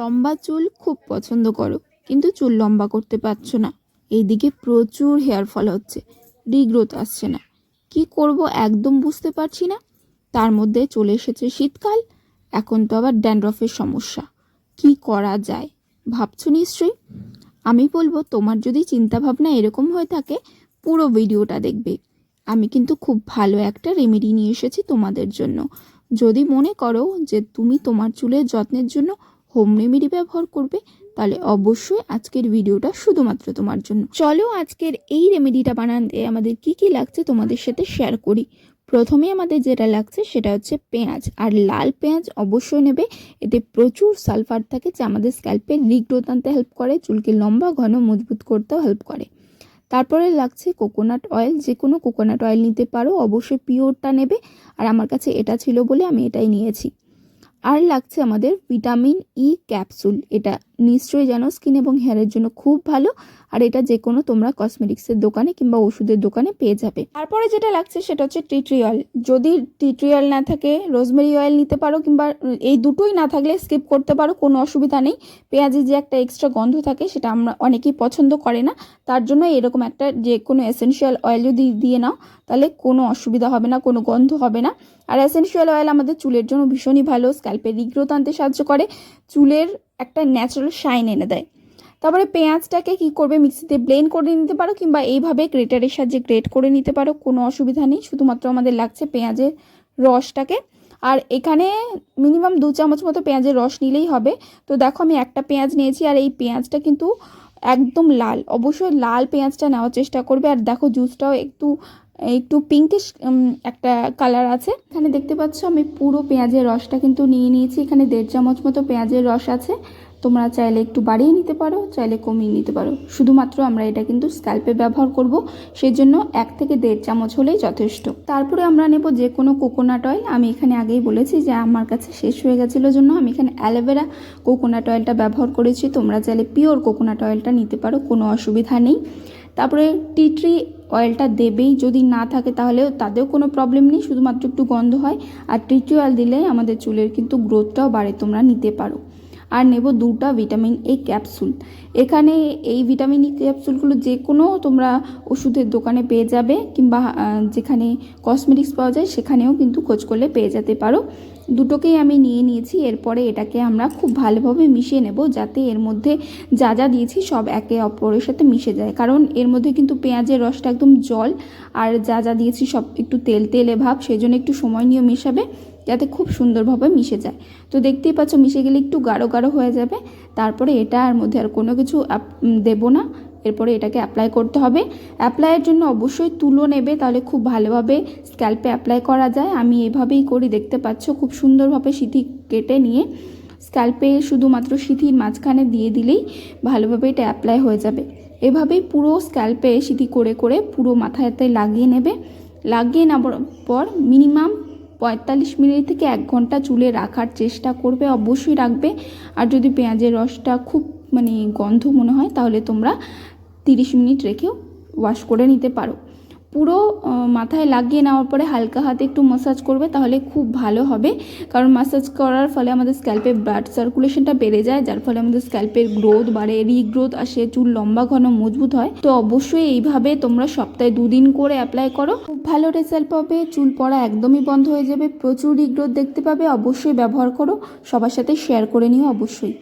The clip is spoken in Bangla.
লম্বা চুল খুব পছন্দ করো, কিন্তু চুল লম্বা করতে পারছ না। এইদিকে প্রচুর হেয়ার ফল হচ্ছে রিগ্রোথ আসছে না। কি করব একদম বুঝতে পারছি না। তার মধ্যে চলে এসেছে শীতকাল, এখন তো আবার ড্যান্ড্রফের সমস্যা। কি করা যায়? ভাবছ নিশ্চয়ই? আমি বলব, তোমার যদি চিন্তাভাবনা এরকম হয়ে থাকে, পুরো ভিডিওটা দেখবে। আমি কিন্তু খুব ভালো একটা রেমেডি নিয়ে এসেছি তোমাদের জন্য। যদি মনে করো যে তুমি তোমার চুলের যত্নের জন্য হোম রেমেডি ব্যবহার করবে, তাহলে অবশ্যই আজকের ভিডিওটা শুধুমাত্র তোমার জন্য। চলো আজকের এই রেমেডিটা বানাতে আমাদের কি কি লাগছে তোমাদের সাথে শেয়ার করি। প্রথমে আমাদের যেটা লাগছে সেটা হচ্ছে পেঁয়াজ, আর লাল পেঁয়াজ অবশ্যই নেবে, এতে প্রচুর সালফার থাকে যা আমাদের স্ক্যাল্পে রিগ্রোথ আনতে হেল্প করে, চুলকে লম্বা, ঘন, মজবুত করতেও হেল্প করে। তারপরে লাগছে কোকোনাট অয়েল যে কোনো কোকোনাট অয়েল নিতে পারো, অবশ্যই পিওরটা নেবে, আর আমার কাছে এটা ছিল বলে আমি এটাই নিয়েছি। আর লাগছে আমাদের ভিটামিন ই ক্যাপসুল। এটা নিশ্চয়ই জানো, স্কিন এবং হেয়ারের জন্য খুব ভালো। আর এটা যে কোনো তোমরা কসমেটিক্সের দোকানে কিংবা ওষুধের দোকানে পেয়ে যাবে। তারপরে যেটা লাগছে সেটা হচ্ছে টিট্রি অয়েল যদি টিট্রি অয়েল না থাকে রোজমেরি অয়েল নিতে পারো কিংবা এই দুটোই না থাকলে স্কিপ করতে পারো, কোনো অসুবিধা নেই। পেঁয়াজের যে একটা এক্সট্রা গন্ধ থাকে, সেটা আমরা অনেকেই পছন্দ করে না। তার জন্য এরকম একটা যে কোনো এসেনশিয়াল অয়েল যদি দিয়ে নাও, তাহলে কোনো অসুবিধা হবে না, কোনো গন্ধ হবে না। আর এসেনশিয়াল অয়েল আমাদের চুলের জন্য ভীষণই ভালো স্ক্যাল্পের রিগ্রোথ আনতে সাহায্য করে, চুলের একটা ন্যাচারাল শাইন এনে দেয়। তারপরে পেঁয়াজটাকে কি করবে? মিক্সিতে ব্লেন্ড করে নিতে পারো কিংবা এইভাবে গ্রেটারের সাহায্যে গ্রেট করে নিতে পারো, কোনো অসুবিধা নেই, শুধুমাত্র আমাদের লাগছে পেঁয়াজের রসটাকে। আর এখানে মিনিমাম দু চামচ মতো পেঁয়াজের রস নিলেই হবে। তো দেখো আমি একটা পেঁয়াজ নিয়েছি আর এই পেঁয়াজটা কিন্তু একদম লাল, অবশ্যই লাল পেঁয়াজটা নেওয়ার চেষ্টা করবে। আর দেখো জুসটাও একটু একটু পিঙ্কিশ একটা কালার আছে। এখানে দেখতে পাচ্ছ আমি পুরো পেঁয়াজের রসটা কিন্তু নিয়ে নিয়েছি। এখানে দেড় চামচ মতো পেঁয়াজের রস আছে। তোমরা চাইলে একটু বাড়িয়ে নিতে পারো, চাইলে কমিয়ে নিতে পারো। শুধুমাত্র আমরা এটা কিন্তু স্ক্যাল্পে ব্যবহার করব। সেই জন্য এক থেকে দেড় চামচ হলেই যথেষ্ট। তারপরে আমরা নেব যে কোনো কোকোনাট অয়েল আমি এখানে আগেই বলেছি যে আমার কাছে শেষ হয়ে গেছিল জন্য আমি এখানে অ্যালোভেরা কোকোনাট অয়েলটা ব্যবহার করেছি। তোমরা চাইলে পিওর কোকোনাট অয়েলটা নিতে পারো, কোনো অসুবিধা নেই। তারপরে টি ট্রি অয়েলটা দেবেই, যদি না থাকে তাহলেও তাতেও কোনো প্রবলেম নেই, শুধুমাত্র একটু গন্ধ হয়, আর টি ট্রি অয়েল দিলে আমাদের চুলের কিন্তু গ্রোথটাও বাড়ে, তোমরা নিতে পারো। আর নেব দুটা ভিটামিন এ ক্যাপসুল। এখানে এই ভিটামিন ই ক্যাপসুলগুলো যে কোনো তোমরা ওষুধের দোকানে পেয়ে যাবে কিংবা যেখানে কসমেটিক্স পাওয়া যায় সেখানেও কিন্তু খোঁজ করলে পেয়ে যেতে পারো। দুটোকেই আমি নিয়ে নিয়েছি, এরপরে এটাকে আমরা খুব ভালোভাবে মিশিয়ে নেব যাতে এর মধ্যে যা যা দিয়েছি সব একে অপরের সাথে মিশে যায়। কারণ এর মধ্যে কিন্তু পেঁয়াজের রসটা একদম জল আর যা যা দিয়েছি সব একটু তেল তেলে ভাব সেই জন্য একটু সময় নিয়ে মেশাবে। যাতে খুব সুন্দরভাবে মিশে যায়। তো দেখতেই পাচ্ছ মিশে গেলে একটু গাঢ় গাঢ় হয়ে যাবে। তারপরে এটা আর মধ্যে আর কোনো কিছু দেবো না। এরপরে এটাকে অ্যাপ্লাই করতে হবে। অ্যাপ্লাইয়ের জন্য অবশ্যই তুলো নেবে, তাহলে খুব ভালোভাবে স্ক্যাল্পে অ্যাপ্লাই করা যায়। আমি এভাবেই করি, দেখতে পাচ্ছ খুব সুন্দরভাবে সিঁথি কেটে নিয়ে স্ক্যাল্পে শুধুমাত্র সিঁথির মাঝখানে দিয়ে দিলেই ভালোভাবে এটা অ্যাপ্লাই হয়ে যাবে। এভাবেই পুরো স্ক্যাল্পে সিঁথি করে করে পুরো মাথাতে লাগিয়ে নেবে। লাগিয়ে নেওয়ার পর মিনিমাম পঁয়তাল্লিশ মিনিট থেকে এক ঘণ্টা চুলে রাখার চেষ্টা করবে, অবশ্যই রাখবে। আর যদি পেঁয়াজের রসটা খুব মানে গন্ধ মনে হয়, তাহলে তোমরা তিরিশ মিনিট রেখেও ওয়াশ করে নিতে পারো। পুরো মাথায় লাগিয়ে নেওয়ার পরে হালকা হাতে একটু মাসাজ করবে, তাহলে খুব ভালো হবে। কারণ মাসাজ করার ফলে আমাদের স্ক্যাল্পের ব্লাড সার্কুলেশনটা বেড়ে যায়, যার ফলে আমাদের স্ক্যাল্পের গ্রোথ বাড়ে রিগ্রোথ আসে, চুল লম্বা, ঘন, মজবুত হয়। তো অবশ্যই এইভাবে তোমরা সপ্তাহে দুদিন করে অ্যাপ্লাই করো। খুব ভালো রেজাল্ট পাবে, চুল পড়া একদমই বন্ধ হয়ে যাবে, প্রচুর রিগ্রোথ দেখতে পাবে, অবশ্যই ব্যবহার করো। সবার সাথে শেয়ার করে নিও অবশ্যই।